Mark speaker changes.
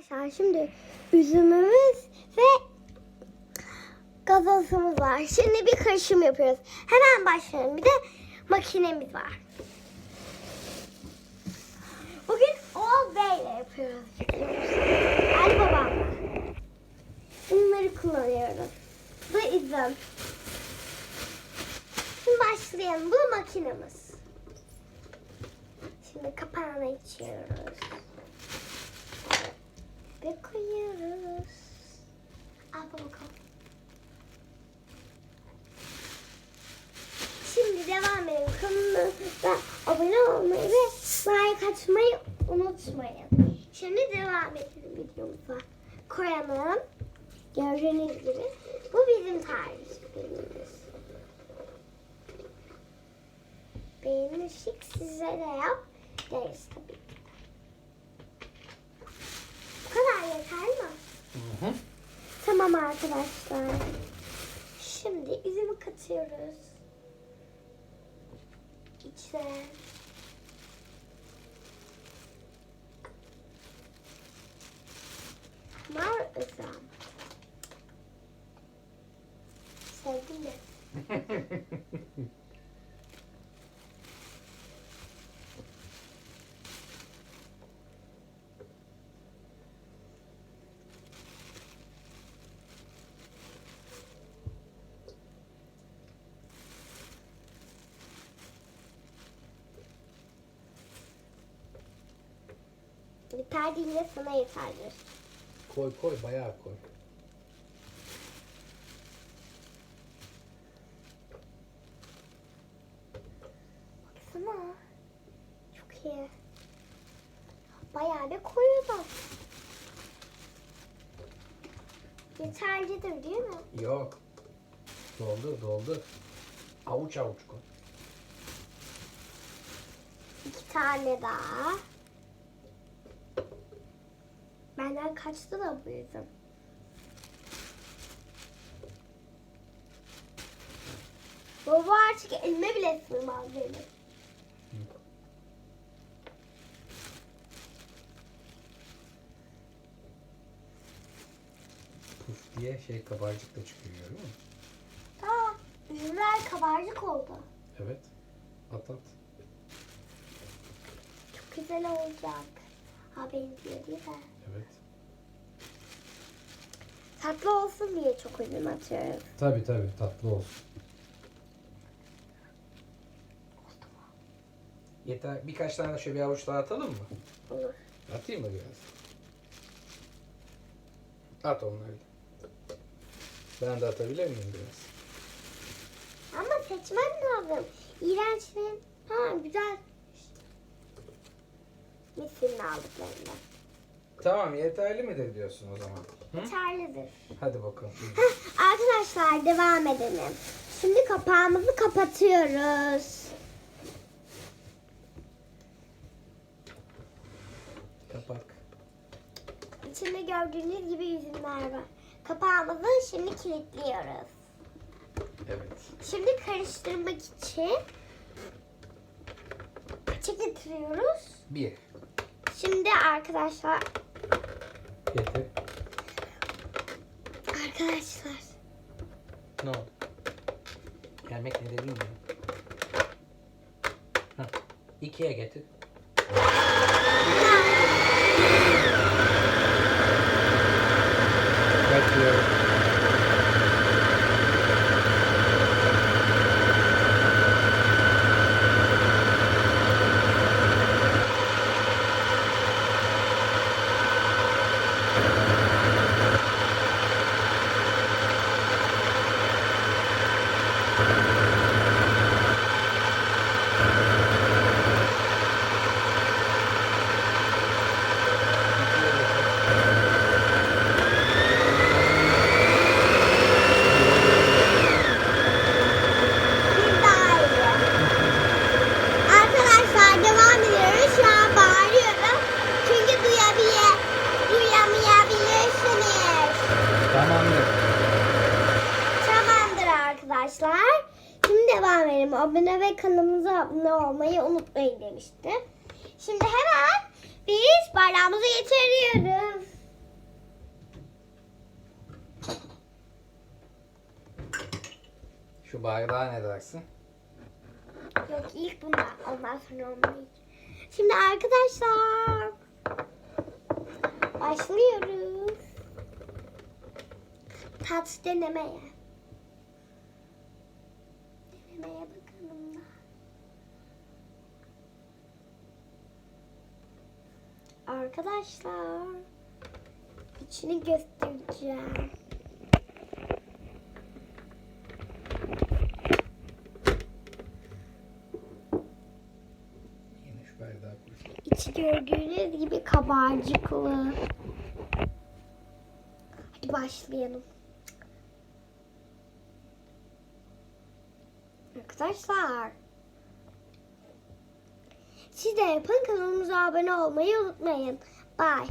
Speaker 1: Arkadaşlar şimdi üzümümüz ve gazozumuz var. Şimdi bir karışım yapıyoruz. Hemen başlayalım. Bir de makinemiz var. Bugün All Day ile yapıyoruz. Ali babam. Bunları kullanıyoruz. Bu üzüm. Şimdi başlayalım. Bu makinemiz. Şimdi kapağını açıyoruz. Ve koyuyoruz. Al bakalım. Şimdi devam edelim. Kanalımıza abone olmayı ve like atmayı unutmayın. Şimdi devam edelim videomuza. Koyalım. Gördüğünüz gibi. Bu bizim tarifimiz. Beğenirsek size de yap deriz tabii ki. Bu kadar yeter mi?
Speaker 2: Hı hı.
Speaker 1: Tamam arkadaşlar. Şimdi üzümü katıyoruz. İçine. Nar üzüm. Sevdin mi? Yeter değil de sana yeterdir.
Speaker 2: koy koy bayağı koy.
Speaker 1: Baksana. Çok iyi. Bayağı bir koyuyordu. Yeterlidir değil mi?
Speaker 2: Yok. Doldur doldur. Avuç avuç koy.
Speaker 1: İki tane daha. Benden kaçtı da bu yüzden. Baba artık elime bile sığmaz benim.
Speaker 2: Puf diye şey kabarcık da çıkıyor görüyor musun?
Speaker 1: Aa, üzümler kabarcık oldu.
Speaker 2: Evet. At at.
Speaker 1: Çok güzel olacak. Ha benziyor değil mi?
Speaker 2: Evet.
Speaker 1: Tatlı olsun diye çok üzüm atıyoruz.
Speaker 2: Tabi tabi tatlı olsun. Yeter. Birkaç tane şöyle bir avuç daha atalım mı?
Speaker 1: Olur.
Speaker 2: Atayım mı biraz? At onları. da. Ben de atabilir miyim biraz?
Speaker 1: Ama seçmen lazım. İğrençlerin. Ha güzel. Misin aldıklarında.
Speaker 2: Tamam yeterli midir diyorsun o zaman? Hı?
Speaker 1: Yeterlidir.
Speaker 2: Hadi bakalım.
Speaker 1: Arkadaşlar devam edelim. Şimdi kapağımızı kapatıyoruz.
Speaker 2: Kapak.
Speaker 1: İçinde gördüğünüz gibi üzümler var. Kapağımızı şimdi kilitliyoruz.
Speaker 2: Evet.
Speaker 1: Şimdi karıştırmak için kaça getiriyoruz.
Speaker 2: Bir.
Speaker 1: Şimdi arkadaşlar
Speaker 2: Getir.
Speaker 1: arkadaşlar
Speaker 2: Ne oldu? Gelmek ne bilmiyorum. Hah. İkiye getir.
Speaker 1: devam edelim. Abone ve kanalımıza abone olmayı unutmayın demişti. Şimdi hemen biz bardağımızı getiriyoruz.
Speaker 2: Şu bardağa ne dersin?
Speaker 1: Yok ilk bunda. Ondan sonra olmayacak. Şimdi arkadaşlar başlıyoruz. Tat denemeye. Arkadaşlar içini göstereceğim. İçi gördüğünüz gibi kabarcıklı. Hadi başlayalım. Arkadaşlar. Siz de yapın kanalımıza abone olmayı unutmayın. Bye.